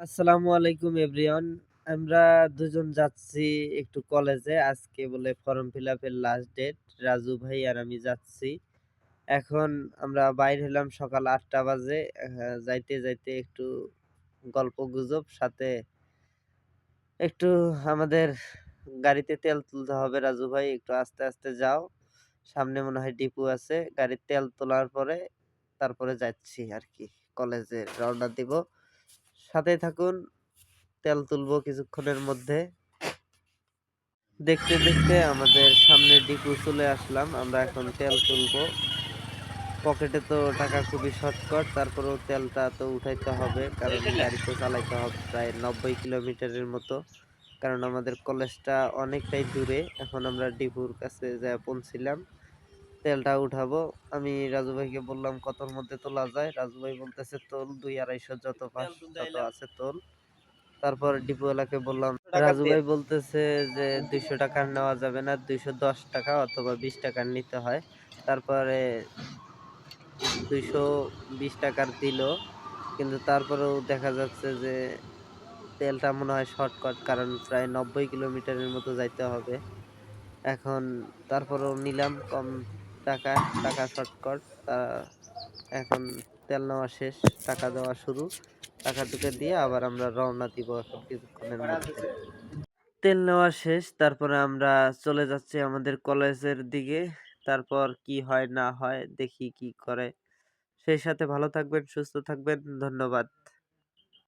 আসসালামু আলাইকুম এভরিওয়ান। আমরা দুজন যাচ্ছি একটু কলেজে। আজকে বলে ফর্ম ফিল আপের লাস্ট ডেট। রাজু ভাই আর আমি যাচ্ছি। এখন আমরা বাইর হইলাম সকাল আটটা বাজে। যাইতে, যাইতে একটু গল্প গুজব সাথে একটু আমাদের গাড়িতে তেল তুলতে হবে রাজু ভাই একটু আস্তে, আস্তে যাও। সামনে মনে হয় ডিপু আছে। গাড়ির তেল তোলার পরে তারপরে যাচ্ছি আর কি কলেজে রওনা দিব। সাথেই থাকুন। তেল তুলবো কিছুক্ষণের মধ্যে। দেখতে, দেখতে আমাদের সামনে ডিপু চলে আসলাম। আমরা এখন তেল তুলবো। পকেটে তো টাকা খুবই শর্টকাট। তারপরেও তেলটা তো উঠাইতে হবে। কারণ গাড়ি তো চালাইতে হবে প্রায় ৯০ কিলোমিটারের মতো। কারণ আমাদের কলেজটা অনেকটাই দূরে। এখন আমরা ডিপুর কাছে যাইয়া পৌঁছিলাম। তেলটা উঠাবো। আমি রাজু ভাইকে বললাম কতর মধ্যে তোলা যায়? রাজু ভাই বলতেছে তোল ২-২৫০ যত পাস যত আছে তোল। তারপর ডিপোওয়ালাকে বললাম রাজু ভাই বলতেছে যে ৳২০০ র নেওয়া যাবে না। ৳২১০ অথবা ৳২০ র নিতে হয়। তারপরে ৳২২০ র দিল। কিন্তু তারপরেও দেখা যাচ্ছে যে তেলটা মনে হয় শর্টকাট কারণ প্রায় ৯০ কিলোমিটারের মতো যাইতে হবে। এখন তারপরেও নিলাম কম টাকায়, টাকা শর্টকাট। তা এখন তেল নেওয়া শেষ, টাকা দেওয়া শুরু। টাকা-টুকা দিয়ে আবার আমরা রওনা দিব কিছুক্ষণের মধ্যে। তেল নেওয়া শেষ। তারপরে আমরা চলে যাচ্ছি আমাদের কলেজের দিকে। তারপর কি হয় না হয় দেখি কি করে। সেই সাথে ভালো থাকবেন, সুস্থ থাকবেন। ধন্যবাদ।